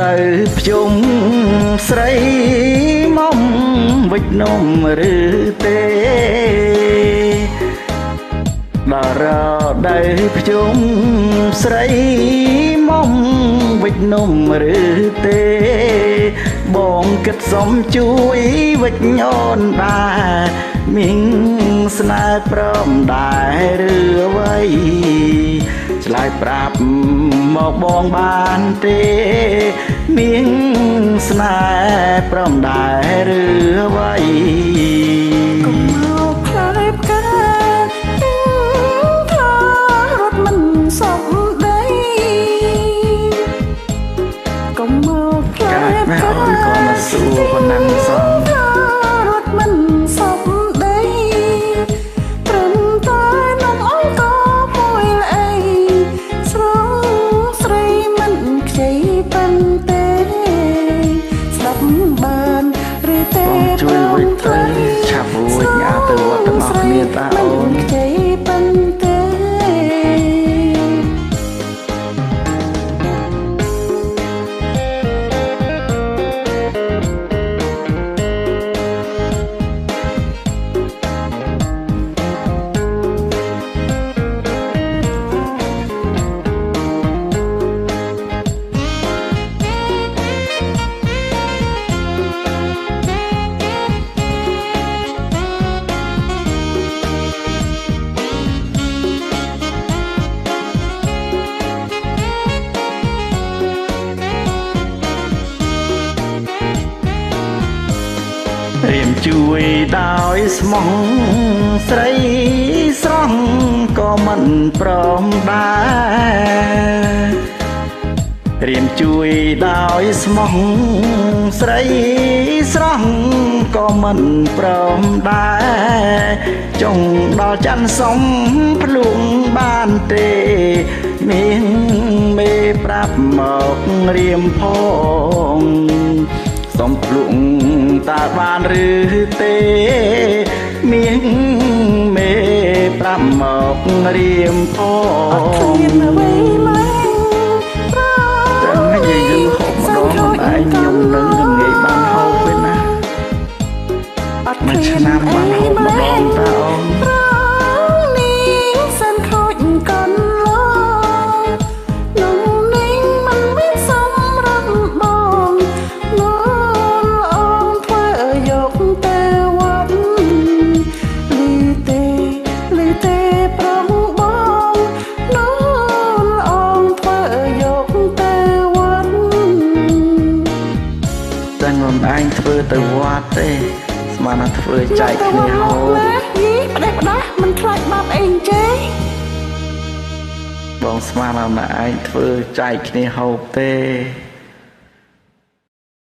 នៅភ្ជុំស្រីមុំវិចនំឬទេដល់រដូវភ្ជុំស្រីមុំវិចនំឬទេបងគិតសុំជួយវិចអូនដែរមីងស្នេហ៍ព្រមដែរឬអ្វី ឆ្លើយប្រាប់មកបងបានទេមីងស្នេហ៍ព្រមដែរឬអ្វីកុំមកខ្លាយផ្កាថារត់មិនស វិ រៀមជួយដោយស្មោះស្រីស្រស់ក៏មិនព្រមដែររៀមជួយដោយស្មោះស្រីស្រស់ក៏មិនព្រមដែរចុងដល់ច័ន្ទសំភ្លុងបានទេមានមេប្រាប់មករៀមផង សុំភ្លុងតើបានឬទេមានមេប្រាប់មករៀមផអត់ឃ្ងលានអ្វីឡើយប្រចឹងហើយយើងយើងហូបម្ដងខ្លួនឯងខ្ញុំនឹង ឯងធ្វើទៅវត្តទេ ស្មានថាធ្វើចែកគ្នាហូបណាយីផ្ដេសផ្ដាស់មិនខ្លាចបាបអីចេះបងស្មានថាខ្លួនឯងធ្វើចែកគ្នាហូបទេ